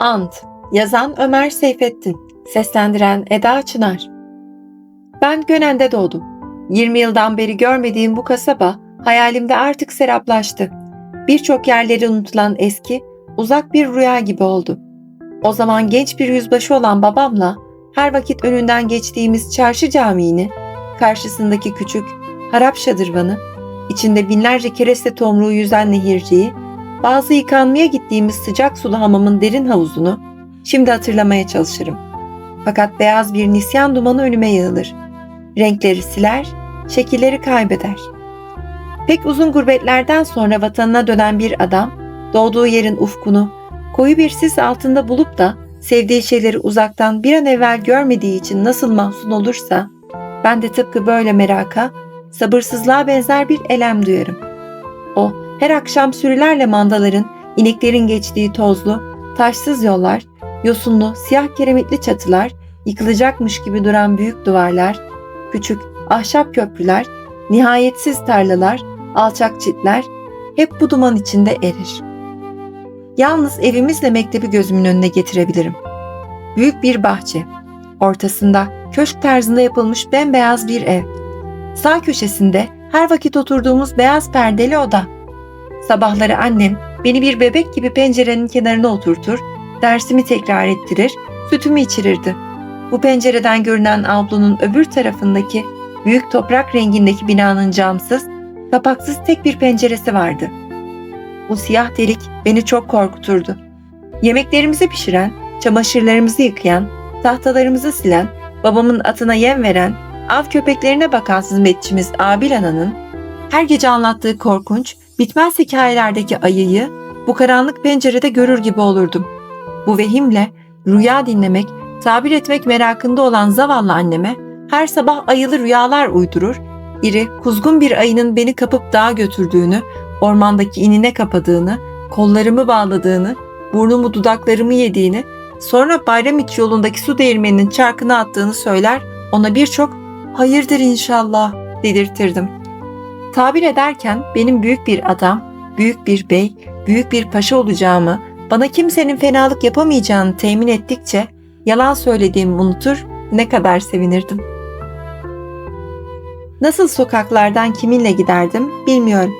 Ant Yazan Ömer Seyfettin Seslendiren Eda Çınar Ben Gönen'de doğdum. 20 yıldan beri görmediğim bu kasaba hayalimde artık seraplaştı. Birçok yerleri unutulan eski, uzak bir rüya gibi oldu. O zaman genç bir yüzbaşı olan babamla her vakit önünden geçtiğimiz çarşı camiini, karşısındaki küçük harap şadırvanı, içinde binlerce kereste tomruğu yüzen nehirciyi, bazı yıkanmaya gittiğimiz sıcak sulu hamamın derin havuzunu şimdi hatırlamaya çalışırım. Fakat beyaz bir nisyan dumanı önüme yığılır. Renkleri siler, şekilleri kaybeder. Pek uzun gurbetlerden sonra vatanına dönen bir adam, doğduğu yerin ufkunu koyu bir sis altında bulup da sevdiği şeyleri uzaktan bir an evvel görmediği için nasıl mahzun olursa, ben de tıpkı böyle meraka, sabırsızlığa benzer bir elem duyarım. O, her akşam sürülerle mandaların, ineklerin geçtiği tozlu, taşsız yollar, yosunlu, siyah kiremitli çatılar, yıkılacakmış gibi duran büyük duvarlar, küçük ahşap köprüler, nihayetsiz tarlalar, alçak çitler hep bu duman içinde erir. Yalnız evimizle mektebi gözümün önüne getirebilirim. Büyük bir bahçe. Ortasında köşk tarzında yapılmış bembeyaz bir ev. Sağ köşesinde her vakit oturduğumuz beyaz perdeli oda. Sabahları annem beni bir bebek gibi pencerenin kenarına oturtur, dersimi tekrar ettirir, sütümü içirirdi. Bu pencereden görünen avlunun öbür tarafındaki büyük toprak rengindeki binanın camsız, kapaksız tek bir penceresi vardı. Bu siyah delik beni çok korkuturdu. Yemeklerimizi pişiren, çamaşırlarımızı yıkayan, tahtalarımızı silen, babamın atına yem veren, av köpeklerine bakan hizmetçimiz Abil Ana'nın her gece anlattığı korkunç, bitmez hikayelerdeki ayıyı bu karanlık pencerede görür gibi olurdum. Bu vehimle rüya dinlemek, tabir etmek merakında olan zavallı anneme her sabah ayılı rüyalar uydurur, iri, kuzgun bir ayının beni kapıp dağa götürdüğünü, ormandaki inine kapadığını, kollarımı bağladığını, burnumu dudaklarımı yediğini, sonra Bayramiç yolundaki su değirmeninin çarkına attığını söyler, ona birçok hayırdır inşallah dedirtirdim. Tabir ederken benim büyük bir adam, büyük bir bey, büyük bir paşa olacağımı, bana kimsenin fenalık yapamayacağını temin ettikçe yalan söylediğimi unutur, ne kadar sevinirdim. Nasıl sokaklardan kiminle giderdim bilmiyorum.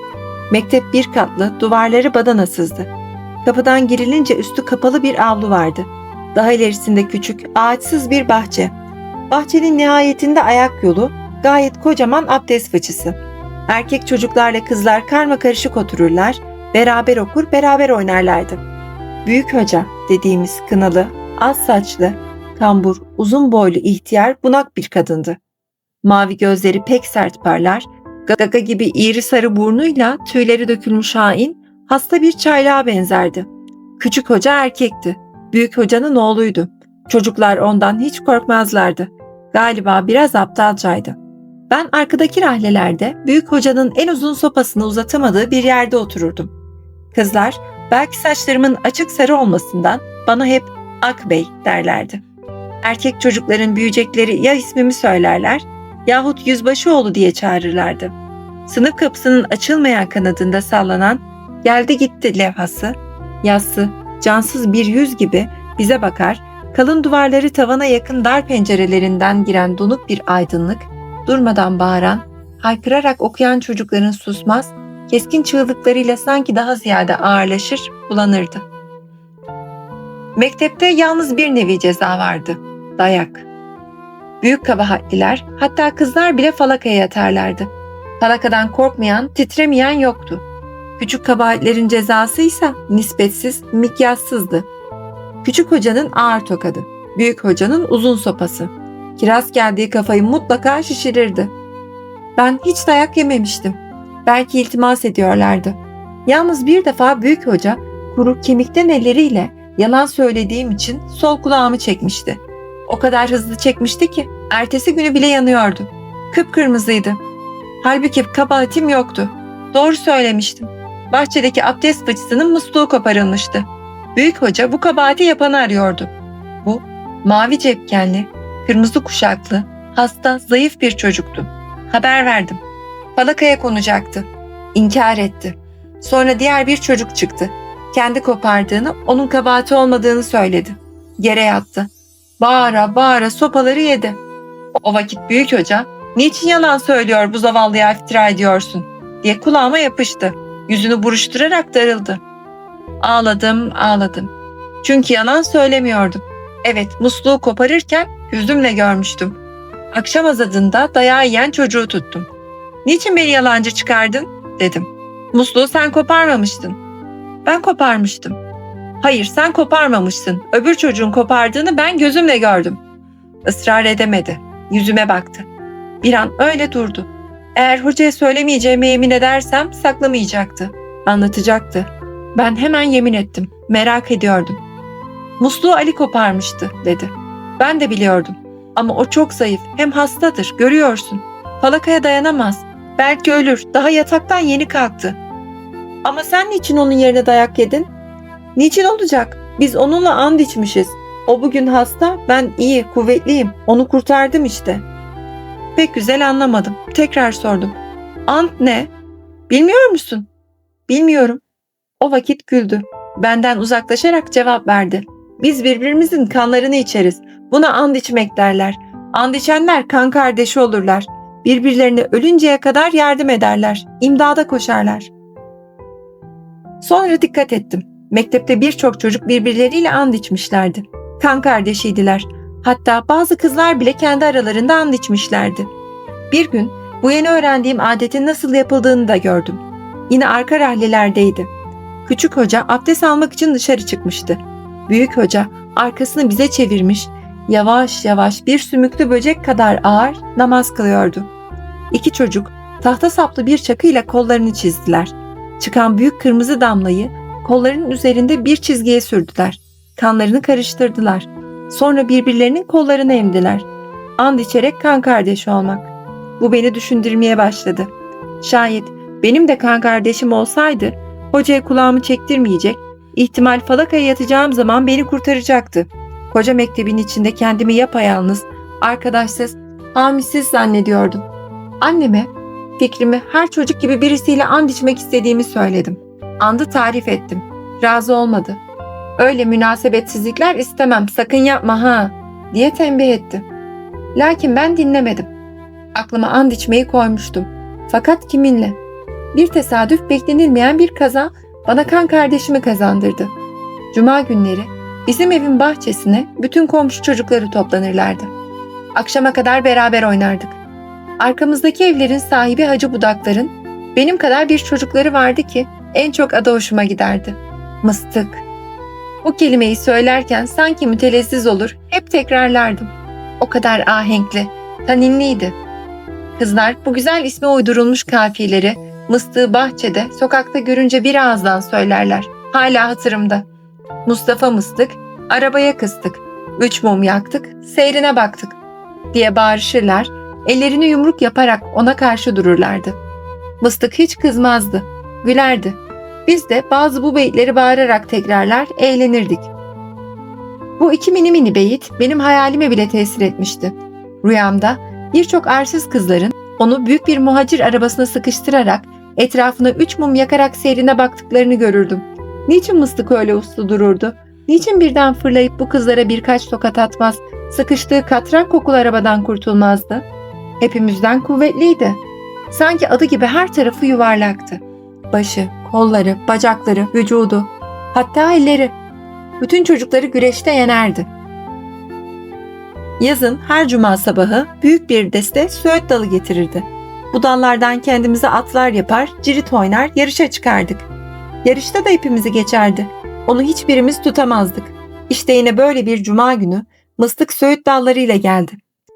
Mektep bir katlı, duvarları badanasızdı. Kapıdan girilince üstü kapalı bir avlu vardı. Daha ilerisinde küçük, ağaçsız bir bahçe. Bahçenin nihayetinde ayak yolu, gayet kocaman abdest fıçısı. Erkek çocuklarla kızlar karma karışık otururlar, beraber okur, beraber oynarlardı. Büyük hoca dediğimiz kınalı, az saçlı, kambur, uzun boylu ihtiyar bunak bir kadındı. Mavi gözleri pek sert parlar, gaga gibi iri sarı burnuyla tüyleri dökülmüş hain, hasta bir çaylağa benzerdi. Küçük hoca erkekti. Büyük hocanın oğluydu. Çocuklar ondan hiç korkmazlardı. Galiba biraz aptalcaydı. Ben arkadaki rahlelerde büyük hocanın en uzun sopasını uzatamadığı bir yerde otururdum. Kızlar belki saçlarımın açık sarı olmasından bana hep Akbey derlerdi. Erkek çocukların büyüyecekleri ya ismimi söylerler yahut yüzbaşıoğlu diye çağırırlardı. Sınıf kapısının açılmayan kanadında sallanan geldi gitti levhası, yassı, cansız bir yüz gibi bize bakar, kalın duvarları tavana yakın dar pencerelerinden giren donuk bir aydınlık, durmadan bağıran, haykırarak okuyan çocukların susmaz, keskin çığlıklarıyla sanki daha ziyade ağırlaşır, bulanırdı. Mektepte yalnız bir nevi ceza vardı, dayak. Büyük kabahatliler, hatta kızlar bile falakaya yatarlardı. Falakadan korkmayan, titremeyen yoktu. Küçük kabahatlerin cezası ise nispetsiz, mikyassızdı. Küçük hocanın ağır tokadı, büyük hocanın uzun sopası. Kiraz geldiği kafayı mutlaka şişirirdi. Ben hiç dayak yememiştim. Belki iltimas ediyorlardı. Yalnız bir defa büyük hoca kuru kemikten elleriyle yalan söylediğim için sol kulağımı çekmişti. O kadar hızlı çekmişti ki ertesi günü bile yanıyordu. Kıpkırmızıydı. Halbuki kabahatim yoktu. Doğru söylemiştim. Bahçedeki abdest fıçısının musluğu koparılmıştı. Büyük hoca bu kabahati yapanı arıyordu. Bu mavi cepkenli, kırmızı kuşaklı, hasta, zayıf bir çocuktu. Haber verdim. Falakaya konacaktı. İnkar etti. Sonra diğer bir çocuk çıktı. Kendi kopardığını, onun kabahati olmadığını söyledi. Yere yattı. Bağıra bağıra sopaları yedi. O vakit büyük hoca, niçin yalan söylüyor bu zavallıya iftira ediyorsun diye kulağıma yapıştı. Yüzünü buruşturarak darıldı. Ağladım, ağladım. Çünkü yalan söylemiyordum. Evet, musluğu koparırken yüzümle görmüştüm. Akşam azadında dayağı yiyen çocuğu tuttum. Niçin beni yalancı çıkardın? dedim. Musluğu sen koparmamıştın. Ben koparmıştım. Hayır sen koparmamışsın. Öbür çocuğun kopardığını ben gözümle gördüm. Israr edemedi. Yüzüme baktı. Bir an öyle durdu. Eğer hocaya söylemeyeceğime yemin edersem saklamayacaktı. Anlatacaktı. Ben hemen yemin ettim. Merak ediyordum. Musluğu Ali koparmıştı dedi. Ben de biliyordum. Ama o çok zayıf. Hem hastadır. Görüyorsun. Falakaya dayanamaz. Belki ölür. Daha yataktan yeni kalktı. Ama sen niçin onun yerine dayak yedin? Niçin olacak? Biz onunla and içmişiz. O bugün hasta, ben iyi, kuvvetliyim. Onu kurtardım işte. Pek güzel anlamadım. Tekrar sordum. Ant ne? Bilmiyor musun? Bilmiyorum. O vakit güldü. Benden uzaklaşarak cevap verdi. Biz birbirimizin kanlarını içeriz. Buna and içmek derler. And içenler kan kardeşi olurlar. Birbirlerine ölünceye kadar yardım ederler. İmdada koşarlar. Sonra dikkat ettim. Mektepte birçok çocuk birbirleriyle and içmişlerdi. Kan kardeşiydiler. Hatta bazı kızlar bile kendi aralarında and içmişlerdi. Bir gün bu yeni öğrendiğim adetin nasıl yapıldığını da gördüm. Yine arka rahlelerdeydi. Küçük hoca abdest almak için dışarı çıkmıştı. Büyük hoca arkasını bize çevirmiş, yavaş yavaş bir sümüklü böcek kadar ağır namaz kılıyordu. İki çocuk tahta saplı bir çakıyla kollarını çizdiler. Çıkan büyük kırmızı damlayı kollarının üzerinde bir çizgiye sürdüler. Kanlarını karıştırdılar. Sonra birbirlerinin kollarını emdiler. And içerek kan kardeşi olmak. Bu beni düşündürmeye başladı. Şayet benim de kan kardeşim olsaydı hocaya kulağımı çektirmeyecek, ihtimal falakaya yatacağım zaman beni kurtaracaktı. Koca mektebin içinde kendimi yapayalnız, arkadaşsız, hamisiz zannediyordum. Anneme fikrimi her çocuk gibi birisiyle and içmek istediğimi söyledim. Andı tarif ettim. Razı olmadı. Öyle münasebetsizlikler istemem sakın yapma ha diye tembih etti. Lakin ben dinlemedim. Aklıma and içmeyi koymuştum. Fakat kiminle? Bir tesadüf beklenilmeyen bir kaza bana kan kardeşimi kazandırdı. Cuma günleri bizim evin bahçesine bütün komşu çocukları toplanırlardı. Akşama kadar beraber oynardık. Arkamızdaki evlerin sahibi Hacı Budakların benim kadar bir çocukları vardı ki en çok adı hoşuma giderdi. Mıstık. Bu kelimeyi söylerken sanki mütelezziz olur hep tekrarlardım. O kadar ahenkli, taninliydi. Kızlar bu güzel isme uydurulmuş kafiyeleri mıstığı bahçede, sokakta görünce bir ağızdan söylerler. Hala hatırımda. Mustafa mıstık, arabaya kıstık. Üç mum yaktık, seyrine baktık diye bağırışırlar, ellerini yumruk yaparak ona karşı dururlardı. Mıstık hiç kızmazdı, gülerdi. Biz de bazı bu beyitleri bağırarak tekrarlar, eğlenirdik. Bu iki mini mini beyit benim hayalime bile tesir etmişti. Rüyamda birçok arsız kızların onu büyük bir muhacir arabasına sıkıştırarak etrafına üç mum yakarak seyrine baktıklarını görürdüm. Niçin mıstık öyle uslu dururdu? Niçin birden fırlayıp bu kızlara birkaç tokat atmaz, sıkıştığı katran kokulu arabadan kurtulmazdı? Hepimizden kuvvetliydi. Sanki adı gibi her tarafı yuvarlaktı. Başı, kolları, bacakları, vücudu, hatta elleri. Bütün çocukları güreşte yenerdi. Yazın her cuma sabahı büyük bir deste söğüt dalı getirirdi. Bu dallardan kendimize atlar yapar, cirit oynar, yarışa çıkardık. Yarışta da hepimizi geçerdi. Onu hiçbirimiz tutamazdık. İşte yine böyle bir cuma günü mıstık söğüt dallarıyla geldi.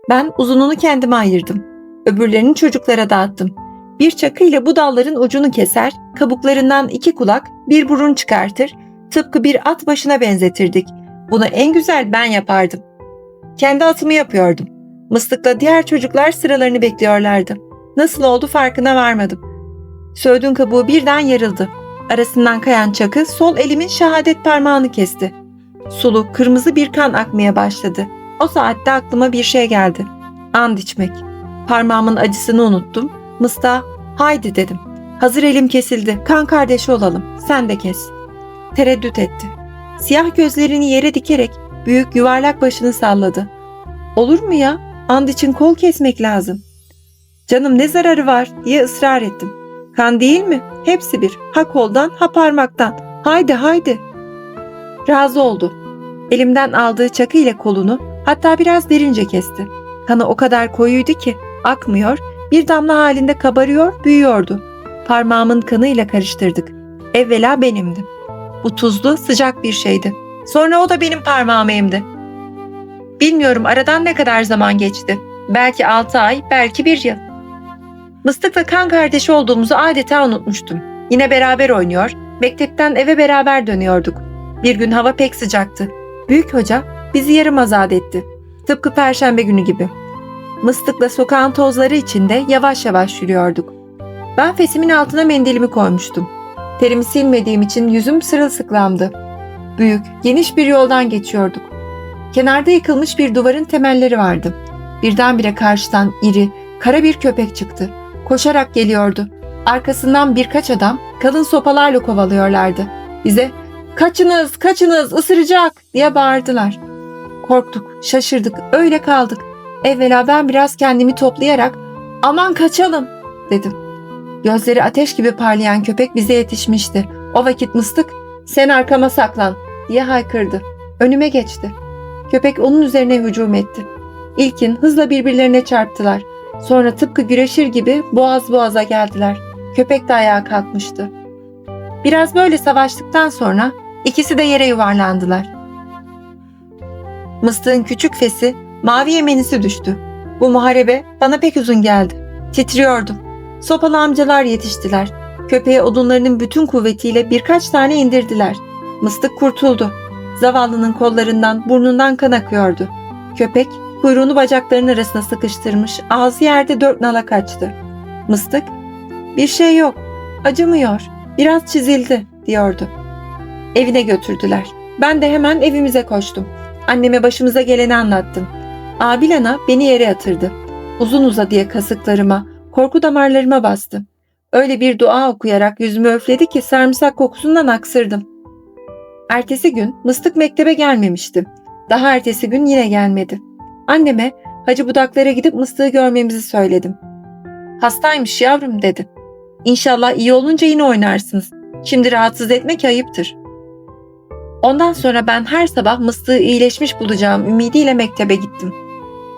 Ben uzununu kendime ayırdım. Öbürlerini çocuklara dağıttım. Bir çakıyla bu dalların ucunu keser, kabuklarından iki kulak, bir burun çıkartır, tıpkı bir at başına benzetirdik. Bunu en güzel ben yapardım. Kendi atımı yapıyordum. Mıstıkla diğer çocuklar sıralarını bekliyorlardı. Nasıl oldu farkına varmadım. Söğüdün kabuğu birden yarıldı. Arasından kayan çakı sol elimin şehadet parmağını kesti. Sulu, kırmızı bir kan akmaya başladı. O saatte aklıma bir şey geldi. And içmek. Parmağımın acısını unuttum. Mısta, haydi dedim. Hazır elim kesildi. Kan kardeşi olalım. Sen de kes. tereddüt etti. Siyah gözlerini yere dikerek büyük yuvarlak başını salladı. Olur mu ya? And için kol kesmek lazım. Canım ne zararı var diye ısrar ettim. Kan değil mi? Hepsi bir. Ha koldan ha parmaktan. Haydi haydi. Razı oldu. Elimden aldığı çakı ile kolunu hatta biraz derince kesti. Kanı o kadar koyuydu ki akmıyor, bir damla halinde kabarıyor, büyüyordu. Parmağımın kanıyla karıştırdık. Evvela benimdi. Bu tuzlu, sıcak bir şeydi. Sonra o da benim parmağımı emdi. Bilmiyorum aradan ne kadar zaman geçti. Belki altı ay, belki bir yıl. Mıstıkla kan kardeşi olduğumuzu adeta unutmuştum. Yine beraber oynuyor, mektepten eve beraber dönüyorduk. Bir gün hava pek sıcaktı. Büyük hoca bizi yarım azat etti. Tıpkı perşembe günü gibi. Mıstıkla sokağın tozları içinde yavaş yavaş yürüyorduk. Ben fesimin altına mendilimi koymuştum. Terimi silmediğim için yüzüm sırılsıklamdı. Büyük, geniş bir yoldan geçiyorduk. Kenarda yıkılmış bir duvarın temelleri vardı. Birdenbire karşıdan iri, kara bir köpek çıktı. Koşarak geliyordu. Arkasından birkaç adam kalın sopalarla kovalıyorlardı. Bize "Kaçınız, kaçınız, ısıracak!" diye bağırdılar. Korktuk, şaşırdık, öyle kaldık. Evvela ben biraz kendimi toplayarak "Aman kaçalım!" dedim. Gözleri ateş gibi parlayan köpek bize yetişmişti. O vakit mıstık "Sen arkama saklan!" diye haykırdı. Önüme geçti. Köpek onun üzerine hücum etti. İlkin hızla birbirlerine çarptılar. Sonra tıpkı güreşir gibi boğaz boğaza geldiler. Köpek de ayağa kalkmıştı. Biraz böyle savaştıktan sonra ikisi de yere yuvarlandılar. Mıstığın küçük fesi mavi yemenisi düştü. Bu muharebe bana pek uzun geldi. Titriyordum. Sopalı amcalar yetiştiler. Köpeğe odunlarının bütün kuvvetiyle birkaç tane indirdiler. Mıstık kurtuldu. Zavallının kollarından, burnundan kan akıyordu. Köpek kuyruğunu bacaklarının arasına sıkıştırmış, ağzı yerde dört nala kaçtı. Mıstık, bir şey yok, acımıyor, biraz çizildi diyordu. Evine götürdüler. Ben de hemen evimize koştum. Anneme başımıza geleni anlattım. Abilana beni yere yatırdı. Uzun uza diye kasıklarıma, korku damarlarıma bastı. Öyle bir dua okuyarak yüzümü öfledi ki sarımsak kokusundan aksırdım. Ertesi gün mıstık mektebe gelmemişti. Daha ertesi gün yine gelmedi. Anneme Hacı Budaklara gidip mıstığı görmemizi söyledim. Hastaymış yavrum dedi. İnşallah iyi olunca yine oynarsınız. Şimdi rahatsız etmek ayıptır. Ondan sonra ben her sabah mıstığı iyileşmiş bulacağım ümidiyle mektebe gittim.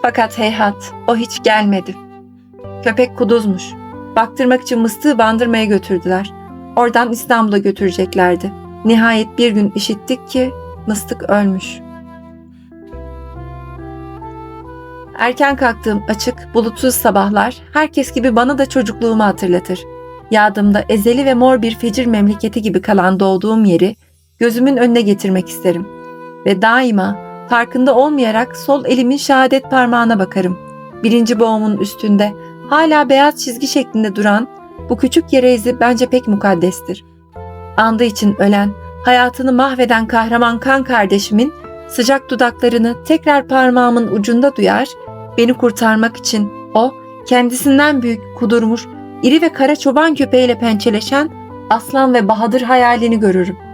Fakat heyhat o hiç gelmedi. Köpek kuduzmuş. Baktırmak için mıstığı bandırmaya götürdüler. Oradan İstanbul'a götüreceklerdi. Nihayet bir gün işittik ki mıstık ölmüş. Erken kalktığım açık, bulutsuz sabahlar herkes gibi bana da çocukluğumu hatırlatır. Yadımda ezeli ve mor bir fecir memleketi gibi kalan doğduğum yeri gözümün önüne getirmek isterim. Ve daima farkında olmayarak sol elimin şehadet parmağına bakarım. Birinci boğumun üstünde hala beyaz çizgi şeklinde duran bu küçük yere izi bence pek mukaddestir. Andı için ölen, hayatını mahveden kahraman kan kardeşimin sıcak dudaklarını tekrar parmağımın ucunda duyar, beni kurtarmak için o kendisinden büyük kudurmuş, iri ve kara çoban köpeğiyle pençeleşen aslan ve bahadır hayalini görürüm.